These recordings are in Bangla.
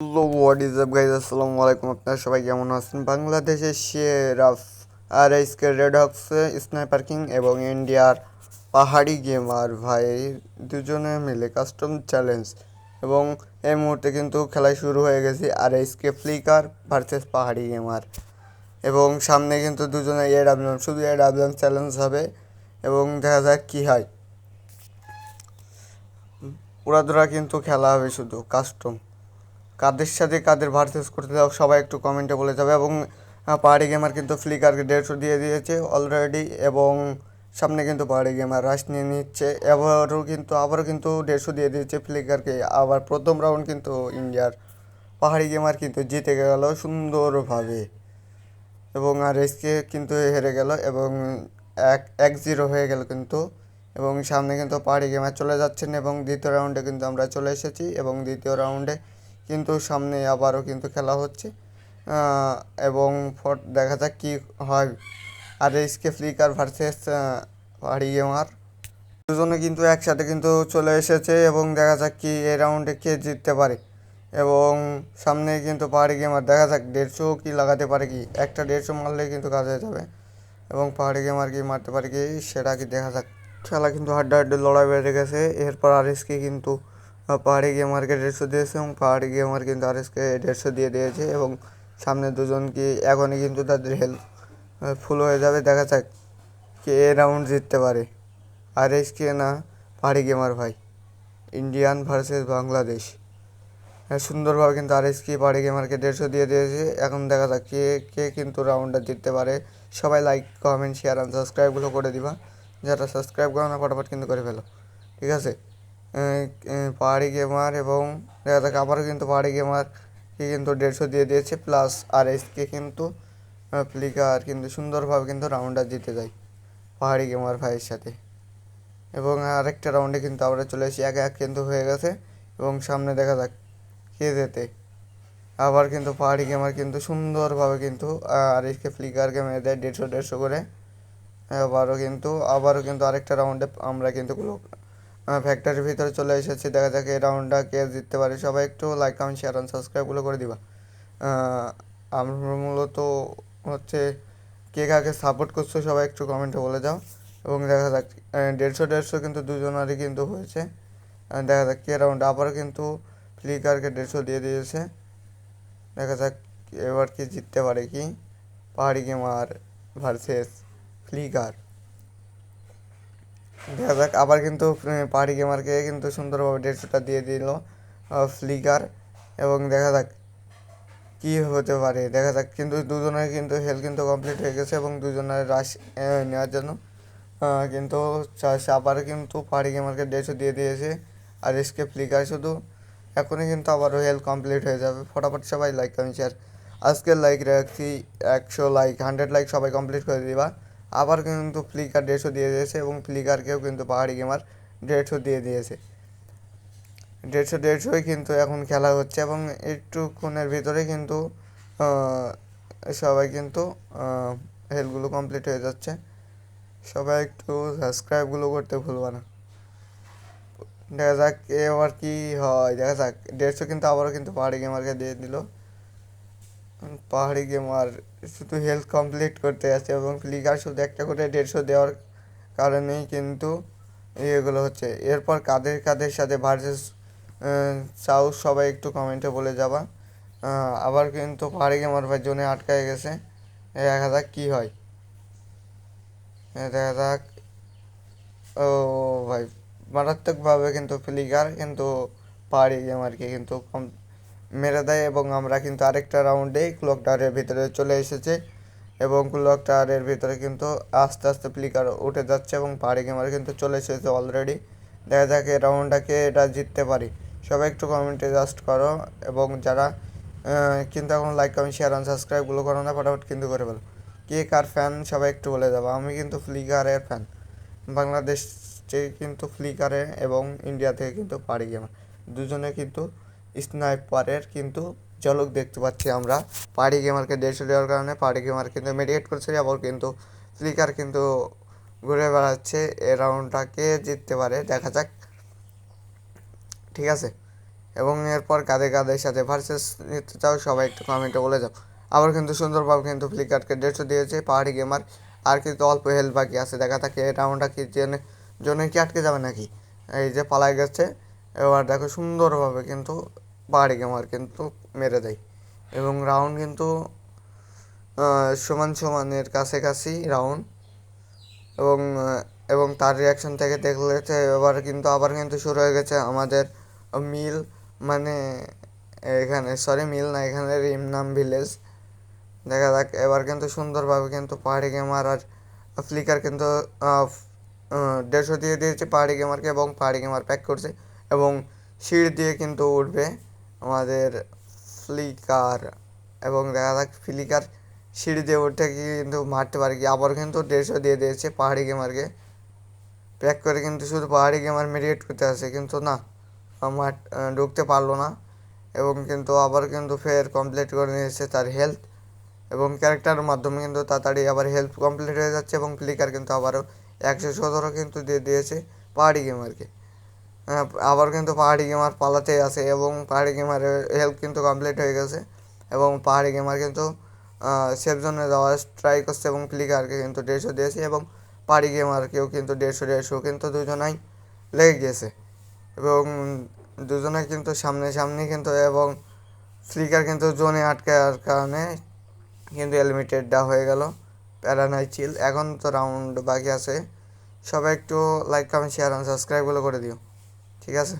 Hello what is up guys আসসালামু আলাইকুম। আপনারা সবাই কেমন আছেন? বাংলাদেশের শেরাফ আর SK red hawks, sniper king এবং ইন্ডিয়ার পাহাড়ি গেমার ভাই দুজনে মিলে কাস্টম চ্যালেঞ্জ। এবং এই মুহূর্তে কিন্তু খেলা শুরু হয়ে গেছে আর S K Flicker versus Pahari gamer. এবং সামনে কিন্তু দুজনে এ ডাব্লিউএম শুধু এ ডাব্লিউএম চ্যালেঞ্জ হবে। এবং দেখা যাক কী হয়। উড়াধুরা কিন্তু খেলা হবে শুধু কাস্টম। কাদের সাথে কাদের ভার্সেস করতে দাও, সবাই একটু কমেন্টে বলে যাবে। এবং পাহাড়ি গেমার কিন্তু ফ্লিকারকে দেড়শো দিয়ে দিয়েছে অলরেডি এবং সামনে কিন্তু পাহাড়ি গেমার রাশ নিয়ে নিচ্ছে। এবারও কিন্তু, আবারও কিন্তু দেড়শো দিয়ে দিয়েছে ফ্লিকারকে আবার প্রথম রাউন্ড কিন্তু ইন্ডিয়ার পাহাড়ি গেমার কিন্তু জিতে গেল সুন্দরভাবে। এবং আর এসকে কিন্তু হেরে গেল এবং এক এক জিরো হয়ে গেল কিন্তু। এবং সামনে কিন্তু পাহাড়ি গেমার চলে যাচ্ছেন এবং দ্বিতীয় রাউন্ডে কিন্তু আমরা চলে এসেছি এবং দ্বিতীয় রাউন্ডে কিন্তু সামনে আবারও কিন্তু খেলা হচ্ছে। এবং ফট, দেখা যাক কী হয়। আর S K Flicker versus Pahari gamer দুজনে কিন্তু একসাথে কিন্তু চলে এসেছে এবং দেখা যাক কি এই রাউন্ডে কে জিততে পারে। এবং সামনে কিন্তু পাহাড়ি গেমার দেখা যাক দেড়শো কি লাগাতে পারে কি। একটা দেড়শো মারলে কিন্তু কাজ হয়ে যাবে। এবং পাহাড়ি গেমার কি মারতে পারে কি সেটা কি দেখা যাক। খেলা কিন্তু হাড্ডা হাড্ডি লড়াই বেড়ে গেছে। এরপর আর এসকে কিন্তু পাহাড়ি গেমারকে দেড়শো দিয়েছে এবং পাহাড়ি গেমার কিন্তু আর এসকে দেড়শো দিয়ে দিয়েছে এবং সামনে দুজন কি এখনই কিন্তু তাদের হেল্প ফুল হয়ে যাবে। দেখা যাক কে এ রাউন্ড জিততে পারে। আর এস কে না, পাহাড়ি গেমার ভাই। ইন্ডিয়ান ভার্সেস বাংলাদেশ সুন্দরভাবে কিন্তু আর এস কে পাহাড়ি গেমারকে দেড়শো দিয়ে দিয়েছে। এখন দেখা যাক কে কে কিন্তু রাউন্ডটা জিততে পারে। সবাই লাইক কমেন্ট শেয়ার আর সাবস্ক্রাইবগুলো করে দিবা। যারা সাবস্ক্রাইব করো না, ফটাফট কিন্তু করে ফেলো। ঠিক আছে? পাহাড়ি গেমার এবং দেখা যাক আবারও কিন্তু পাহাড়ি গেমার কে কিন্তু দেড়শো দিয়ে দিয়েছে প্লাস আর এস কে কিন্তু ফ্লিকার কিন্তু সুন্দরভাবে কিন্তু রাউন্ডটা জিতে যায় পাহাড়ি গেমার ভাইয়ের সাথে। এবং আরেকটা রাউন্ডে কিন্তু আমরা চলে এসেছি এক এক কিন্তু হয়ে গেছে এবং সামনে দেখা যাক কে যেতে আবার কিন্তু পাহাড়ি গেমার কিন্তু সুন্দরভাবে কিন্তু আর এসকে ফ্লিকারকে মেরে দেয় দেড়শো দেড়শো করে। আবারও কিন্তু আবারও কিন্তু আরেকটা রাউন্ডে আমরা কিন্তু ফ্যাক্টরির ভিতরে চলে এসেছি। দেখা যাক এই রাউন্ডটা কে জিততে পারে। সবাই একটু লাইক কমেন্ট শেয়ার আর সাবস্ক্রাইবগুলো করে দিবা। আমরা মূলত হচ্ছে কে কাকে সাপোর্ট করছ সবাই একটু কমেন্টে বলে যাও এবং দেখা যাক দেড়শো দেড়শো কিন্তু দুজনারই কিন্তু হয়েছে। দেখা যাক কে রাউন্ড আবার কিন্তু ফ্লিকারকে দেড়শো দিয়ে দিয়েছে। দেখা যাক এবার কি জিততে পারে কি। পাহাড়ি গেমার ভার্সেস ফ্লিকার দেখা যাক, আবার কিন্তু পাহাড়ি গেমারকে কিন্তু সুন্দরভাবে দেড়শোটা দিয়ে দিল ফ্লিকার এবং দেখা যাক কি হতে পারে। দেখা যাক, কিন্তু দুজনের কিন্তু হেলথ কিন্তু কমপ্লিট হয়ে গেছে এবং দুজনের রাশ নেওয়ার জন্য কিন্তু আবার কিন্তু পাহাড়ি গেমারকে দেড়শো দিয়ে দিয়েছে, আর এসকে ফ্লিকার শুধু, এখনই কিন্তু আবারও হেলথ কমপ্লিট হয়ে যাবে। ফটাফট সবাই লাইক কমেন্ট শেয়ার আজকের লাইক রাখছি একশো লাইক হান্ড্রেড লাইক সবাই কমপ্লিট করে দিবা। আবার কিন্তু ফ্লিকার দেড়শো দিয়ে দিয়েছে এবং ফ্লিকারকেও কিন্তু পাহাড়ি গেমার দেড়শো দিয়ে দিয়েছে। দেড়শো দেড়শোই কিন্তু এখন খেলা হচ্ছে এবং একটুক্ষণের ভিতরে কিন্তু সবাই কিন্তু হেলগুলো কমপ্লিট হয়ে যাচ্ছে। সবাই একটু সাবস্ক্রাইবগুলো করতে ভুলবা না। দেখা যাক এবার কি হয়। দেখা যাক, দেড়শো কিন্তু আবারও কিন্তু পাহাড়ি গেমারকে দিয়ে দিল। পাহাড়ি গেমার শুধু হেলথ কমপ্লিট করতে আছে এবং ফ্লিকার শুধু একটা করে দেড়শো দেওয়ার কারণেই কিন্তু ইয়েগুলো হচ্ছে। এরপর কাদের কাদের সাথে ভার্সেস চাও সবাই একটু কমেন্টে বলে যাবা। আবার কিন্তু পাহাড়ি গেমার ভাই জোনে আটকায় গেছে। দেখা যাক কী হয়। দেখা যাক। ও ভাই, মারাত্মকভাবে কিন্তু ফ্লিকার কিন্তু পাহাড়ি গেমারকে কিন্তু কম মেরে দেয় এবং আমরা কিন্তু আরেকটা রাউন্ডে ক্লক টাওয়ারের ভিতরে চলে এসেছে এবং ক্লক টাওয়ারের ভিতরে কিন্তু আস্তে আস্তে ফ্লিকার উঠে যাচ্ছে এবং পাহাড়ি গেমার কিন্তু চলে এসেছে অলরেডি দেখা যাক এই রাউন্ডটাকে এটা জিততে পারি। সবাই একটু কমেন্টে জাস্ট করো এবং যারা কিন্তু এখন লাইক কমেন্ট শেয়ার আর সাবস্ক্রাইবগুলো করো না, ফটাফট কিন্তু করে ফেলো। কে কার ফ্যান সবাই একটু বলে যাব আমি কিন্তু ফ্লিকারের ফ্যান বাংলাদেশ কিন্তু ফ্লিকারে এবং ইন্ডিয়া থেকে কিন্তু পাড়ি গেমার দুজনে কিন্তু স্নাইপারের কিন্তু ঝলক দেখতে পাচ্ছি আমরা। পাড়ি গেমারকে দেড়শো দেওয়ার কারণে পাড়ি গেমার কিন্তু মেডিকেট করছে, আবার কিন্তু ফ্লিকার কিন্তু ঘুরে বেড়াচ্ছে। এ রাউন্ডটাকে জিততে পারে, দেখা যাক। ঠিক আছে? এবং এরপর কাদের কাদের সাথে ভার্সেস নিতে চাও, সবাই একটু কমেন্টে বলে যাও। আবার কিন্তু সুন্দরভাবে কিন্তু ফ্লিপকার্টকে দেড়শো দিয়েছে পাহাড়ি গেমার। আর কিন্তু অল্প হেল্প বাকি আছে, দেখা থাকে এই রাউন্ডটা কি জেনে জন্য কি আটকে যাবে নাকি? এই যে পালাই গেছে। এবার দেখো সুন্দরভাবে কিন্তু পাহাড়ি গেমার কিন্তু মেরে দেয়। এবং রাউন্ড কিন্তু সমান সমানের কাছাকাছি রাউন্ড এবং এবং তার রিয়াকশন থেকে দেখলে এবার কিন্তু আবার কিন্তু শুরু হয়ে গেছে আমাদের মিল মানে এখানে সরি মিল না, এখানে রিমনাম ভিলেজ। দেখা যাক, এবার কিন্তু সুন্দরভাবে কিন্তু পাহাড়ি গেমার আর ফ্লিকার কিন্তু দেড়শো দিয়ে দিয়েছে পাহাড়ি গেমারকে এবং পাহাড়ি গেমার প্যাক করছে এবং সিঁড়ি দিয়ে কিন্তু উঠবে। আমাদের ফ্লিকার এবং দেখা যাক ফ্লিকার সিঁড়ি দিয়ে উঠে কি কিন্তু মারতে পারে কি। আবার কিন্তু দেড়শো দিয়ে দিয়েছে পাহাড়ি গেমারকে। প্যাক করে কিন্তু শুধু পাহাড়ি গেমার মেডিকেট করতে আসে কিন্তু না মাঠ ঢুকতে পারল না এবং কিন্তু আবার কিন্তু ফের কমপ্লিট করে নিয়েছে তার হেলথ এবং ক্যারেক্টারের মাধ্যমে কিন্তু তাড়াতাড়ি আবার হেল্প কমপ্লিট হয়ে যাচ্ছে এবং ফ্লিকার কিন্তু আবারও একশো সতেরো কিন্তু দিয়ে দিয়েছে পাহাড়ি গেমারকে। আবার কিন্তু পাহাড়ি গেমার পালাতে আছে এবং পাহাড়ি গেমারের হেল্প কিন্তু কমপ্লিট হয়ে গেছে এবং পাহাড়ি গেমার কিন্তু সেফ জোনে যাওয়ার ট্রাই করছে এবং ফ্লিকারকে কিন্তু দেড়শো দিয়েছে এবং পাহাড়ি গেমারকেও কিন্তু দেড়শো দেড়শো কিন্তু দুজনাই লেগে গেছে এবং দুজনে কিন্তু সামনে সামনে কিন্তু এবং ফ্লিকার কিন্তু জোনে আটকার কারণে কিন্তু এলিমিটেড দেওয়া হয়ে গেল। প্যারানাই চিল এখন তো রাউন্ড বাকি আছে। সবাই একটু লাইক কমেন্ট শেয়ার আর সাবস্ক্রাইবগুলো করে দিও। ঠিক আছে?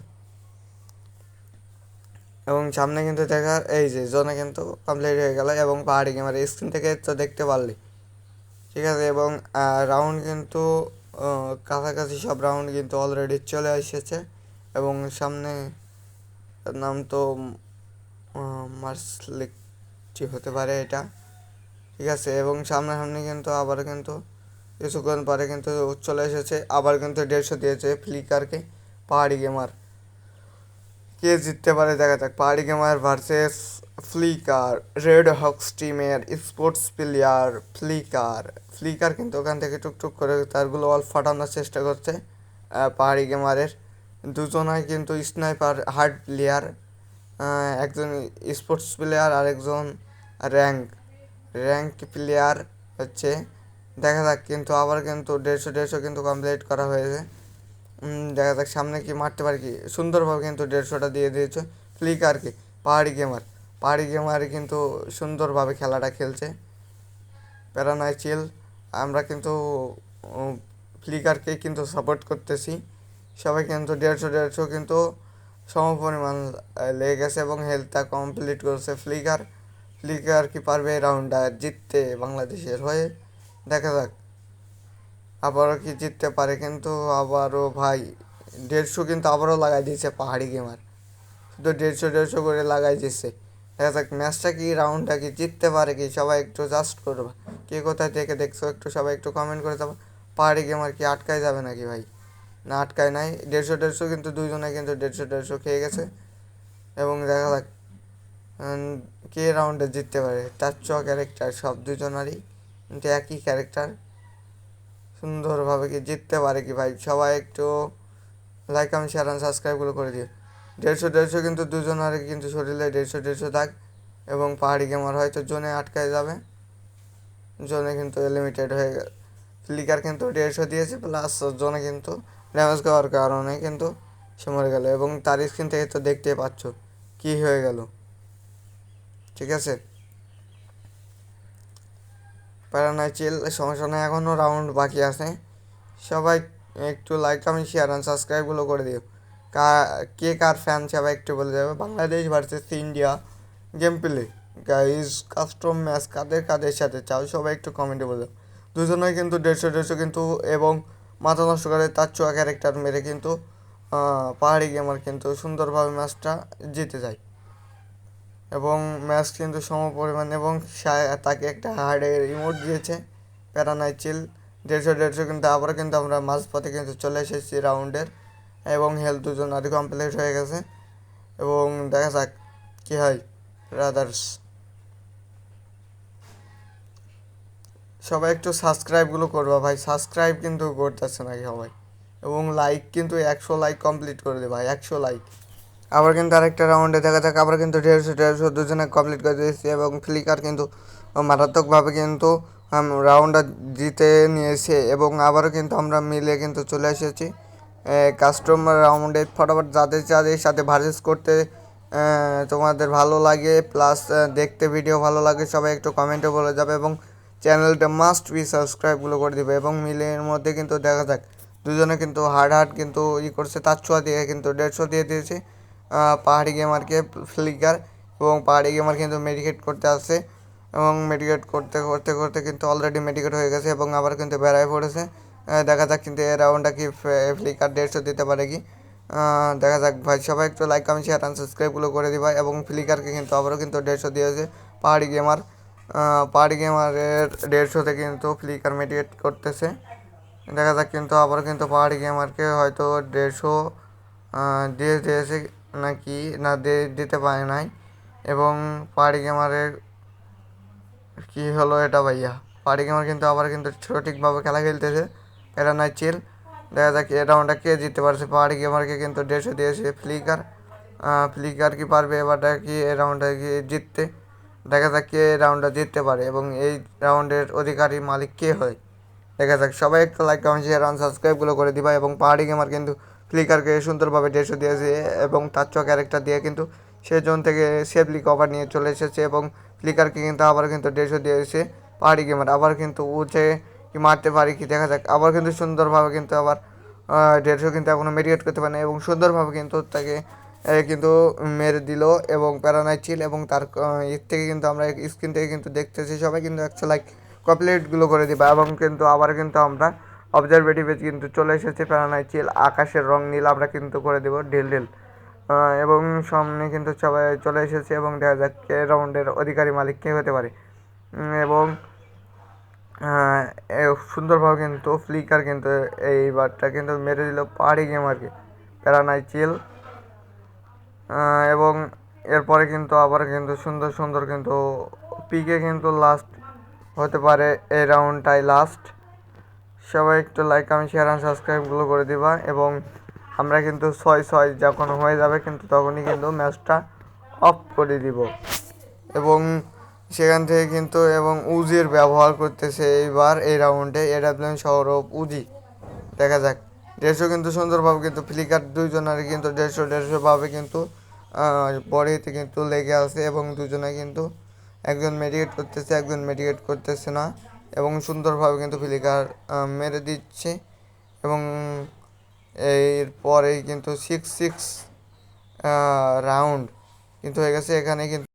এবং সামনে কিন্তু দেখা এই যে জোনে কিন্তু কমপ্লিট হয়ে গেল এবং পাহাড়ি গেমার স্ক্রিন থেকে তো দেখতে পারলি। ঠিক আছে, এবং রাউন্ড কিন্তু কাছাকাছি সব রাউন্ড কিন্তু অলরেডি চলে এসেছে। এবং সামনে নাম তো মার্সলিক হতে পারে এটা। ঠিক আছে, এবং সামনাসামনি কিন্তু আবার কিন্তু কিছুক্ষণ পরে কিন্তু চলে এসেছে। আবার কিন্তু দেড়শো দিয়েছে ফ্লিকারকে পাহাড়ি গেমার কে জিততে পারে দেখা যাক। Pahari gamer versus Flicker Red Hawks টিমের স্পোর্টস প্লেয়ার ফ্লিকার ফ্লিকার কিন্তু ওখান থেকে টুকটুক করে তারগুলো অল ফাটানোর চেষ্টা করছে পাহাড়ি গেমারের দুজনাই কিন্তু স্নাইপার হার্ড প্লেয়ার একজন স্পোর্টস প্লেয়ার আর একজন র্যাঙ্ক র্যাঙ্ক প্লেয়ার হচ্ছে, দেখা যাক, কিন্তু আবার কিন্তু দেড়শো দেড়শো কিন্তু কমপ্লিট করা হয়েছে। দেখা যাক সামনে কি মারতে পারে কি। সুন্দরভাবে কিন্তু দেড়শোটা দিয়ে দিয়েছে। ফ্লিকারকে পাহাড়ি গেমার পাহাড়ি গেমার কিন্তু সুন্দরভাবে খেলাটা খেলছে। প্যারানাই চিল। আমরা কিন্তু ফ্লিকারকে কিন্তু সাপোর্ট করতেছি। সবাই কিন্তু দেড়শো দেড়শো কিন্তু সমপরিমাণ লেগে গেছে এবং হেলথটা কমপ্লিট করছে ফ্লিকার ফ্লিকার কি পারবে এই রাউন্ডটা জিততে বাংলাদেশের হয়ে। দেখা যাক। আবারও কি জিততে পারে কিন্তু আবারও ভাই, দেড়শো কিন্তু আবারও লাগাই দিয়েছে পাহাড়ি গেমার শুধু দেড়শো দেড়শো করে লাগাই দিচ্ছে দেখা যাক ম্যাচটা কি রাউন্ডটা কি, জিততে পারে কি, সবাই একটু জাস্ট করবা। কে কোথায় থেকে দেখছ একটু সবাই একটু কমেন্ট করে দেবো পাহাড়ি গেমার কি আটকায় যাবে নাকি ভাই? না, আটকায় নাই। দেড়শো দেড়শো কিন্তু দুইজনে কিন্তু দেড়শো দেড়শো খেয়ে গেছে। এবং দেখা যাক কে রাউন্ডে জিততে পারে। তার চ ক্যারেক্টার সব দুজনারই, কিন্তু একই ক্যারেক্টার সুন্দরভাবে কি জিততে পারে কি ভাই? সবাই একটু লাইক আমি শেয়ার আর সাবস্ক্রাইবগুলো করে দিও। দেড়শো দেড়শো কিন্তু দুজনের কিন্তু শরীরে দেড়শো দেড়শো দাগ এবং পাহাড়ি গেমার হয়তো জোনে আটকায় যাবে। জোনে কিন্তু লিমিটেড হয়ে গেল। ফ্লিকার কিন্তু দেড়শো দিয়েছে প্লাস জোনে কিন্তু ড্যামেজ খাওয়ার কারণে কিন্তু সে মরে গেল এবং তার স্ক্রিন থেকে তো দেখতেই পাচ্ছ কি হয়ে গেল। ঠিক আছে? প্যারানাই চিল সমস্যা নেই এখনও রাউন্ড বাকি আছে। সবাই একটু লাইক কমেন্ট শেয়ার আর সাবস্ক্রাইবগুলো করে দিও। কা কার ফ্যান সবাই একটু বলে যাবে Bangladesh versus India game play guys custom match কাদের কাদের সাথে? চাও সবাই একটু কমেন্টে বলে। দাও দুজনেই কিন্তু দেড়শো দেড়শো কিন্তু, এবং মাথা নষ্ট করে তার চোয়া ক্যারেক্টার মেরে কিন্তু পাহাড়ি গেমার কিন্তু সুন্দরভাবে ম্যাচটা জিতে যায়। এবং ম্যাচ কিন্তু সম পরিমাণ এবং তাকে একটা হার্ডের রিমোট দিয়েছে প্যারানাই চিল দেড়শো দেড়শো কিন্তু আবার কিন্তু আমরা মাঝপথে কিন্তু চলে এসেছি রাউন্ডের এবং হেলথ দুজন আদি কমপ্লিট হয়ে গেছে। এবং দেখা যাক কী হয় ব্রাদার্স সবাই একটু সাবস্ক্রাইবগুলো করবা ভাই সাবস্ক্রাইব কিন্তু করতেছে নাকি সবাই? এবং লাইক কিন্তু একশো লাইক কমপ্লিট করে দে ভাই, একশো লাইক আবার কিন্তু আরেকটা রাউন্ডে দেখা যাক, আবার কিন্তু দেড়শো দেড়শো দুজনে কমপ্লিট করে দিয়েছি এবং ফ্লিকার কিন্তু মারাত্মকভাবে কিন্তু রাউন্ডটা জিতে নিয়েছে এবং আবারও কিন্তু আমরা মিলে কিন্তু চলে এসেছি। কাস্টমার রাউন্ডে ফটাফট যাদের যাদের সাথে ভার্জেস করতে তোমাদের ভালো লাগে প্লাস দেখতে ভিডিও ভালো লাগে, সবাই একটু কমেন্টে বলে যাবে এবং চ্যানেলটা মাস্ট বি সাবস্ক্রাইবগুলো করে দিবে এবং মিলের মধ্যে কিন্তু দেখা যাক, দুজনে কিন্তু হার্ড হার্ড কিন্তু ই করছে, তার ছোঁয়া দিয়ে কিন্তু দেড়শো দিয়ে দিয়েছে। পাহাড়ি গেমারকে ফ্লিকার এবং পাহাড়ি গেমার কিন্তু মেডিকেট করতে আসছে এবং মেডিকেট করতে করতে করতে কিন্তু অলরেডি মেডিকেট হয়ে গেছে এবং আবার কিন্তু বেড়ায় পড়েছে। দেখা যাক কিন্তু এই রাউন্ডটা কি ফ্লিকার দেড়শো দিতে পারে কি। দেখা যাক ভাই, সবাই একটু লাইক কমেন্ট শেয়ার অ্যান্ড সাবস্ক্রাইবগুলো করে দিবা এবং ফ্লিকারকে কিন্তু আবারও কিন্তু দেড়শো দিয়েছে পাহাড়ি গেমার। পাহাড়ি গেমারের দেড়শোতে কিন্তু ফ্লিকার মেডিকেট করতেছে। দেখা যাক কিন্তু আবার কিন্তু পাহাড়ি গেমারকে হয়তো দেড়শো দিয়ে দিয়েছে। নাকি না দিতে পারে নাই। এবং পাহাড়ি গেমারের কি হলো এটা ভাইয়া? পাহাড়ি গেমার কিন্তু আবার কিন্তু সঠিকভাবে খেলা খেলতেছে। এটা নাই চিল দেখা যাক এই রাউন্ডটা কে জিততে পারছে। পাহাড়ি গেমারকে কিন্তু দেড়শো দিয়েছে ফ্লিকার ফ্লিকার কি পারবে এবারটা কি এই রাউন্ডটা কি জিততে। দেখা যাক কে রাউন্ডটা জিততে পারে এবং এই রাউন্ডের অধিকারী মালিক কে হয়। দেখা যাক। সবাই একটু লাইক কমেন্ট শেয়ার সাবস্ক্রাইবগুলো করে দিবা এবং পাহাড়ি গেমার কিন্তু ফ্লিকারকে সুন্দরভাবে দেড়শো দিয়েছে এবং তার চ ক্যারেক্টার দিয়ে কিন্তু সে জোন থেকে সেফলি কভার নিয়ে চলে এসেছে এবং ফ্লিকারকে কিন্তু আবার কিন্তু দেড়শো দিয়েছে। পাহাড়ি গেমার আবার কিন্তু উঠে কি মারতে পারি কি দেখা যাক। আবার কিন্তু সুন্দরভাবে কিন্তু আবার দেড়শো কিন্তু এখনও মেডিকেট করতে পারে না এবং সুন্দরভাবে কিন্তু তাকে কিন্তু মেরে দিল এবং প্যারানাই চিল এবং তার এর থেকে কিন্তু আমরা স্ক্রিন থেকে কিন্তু দেখতেছি সবাই কিন্তু একশো লাইক কমপ্লিটগুলো করে দিবা এবং কিন্তু আবার কিন্তু আমরা অবজারভেটিভে কিন্তু চলে এসেছে প্যারানাই চিল আকাশের রং নীল, আমরা কিন্তু করে দেবো ঢিল ঢিল। এবং সামনে কিন্তু চলে এসেছে এবং দেখা যাক কে রাউন্ডের অধিকারী মালিক কে হতে পারে। এবং সুন্দরভাবে কিন্তু ফ্লিকার কিন্তু এইবারটা কিন্তু মেরে দিল পাহাড়ি গেমারকে প্যারানাই চিল এবং এরপরে কিন্তু আবার কিন্তু সুন্দর সুন্দর কিন্তু পিকে কিন্তু লাস্ট হতে পারে, এই রাউন্ডটাই লাস্ট সবাই একটু লাইক আমি শেয়ার অ্যান্ড সাবস্ক্রাইবগুলো করে দিবা। এবং আমরা কিন্তু ছয় ছয় যখন হয়ে যাবে কিন্তু তখনই কিন্তু ম্যাচটা অফ করে দিব। এবং সেখান থেকে কিন্তু এবং উজির ব্যবহার করতেছে এইবার এই রাউন্ডে এডাব্লিউএন সৌরভ উজি। দেখা যাক। দেড়শো কিন্তু সুন্দরভাবে কিন্তু ফ্লিকার দুইজনের কিন্তু দেড়শো দেড়শো ভাবে কিন্তু বডিতে কিন্তু লেগে আছে এবং দুজনে কিন্তু একজন মেডিকেট করতেছে, একজন মেডিকেট করতেছে না। এবং সুন্দরভাবে কিন্তু ফিলিকার মেরে দিচ্ছে এবং এর এরপরেই কিন্তু সিক্স সিক্স রাউন্ড কিন্তু হয়ে গেছে। এখানে কিন্তু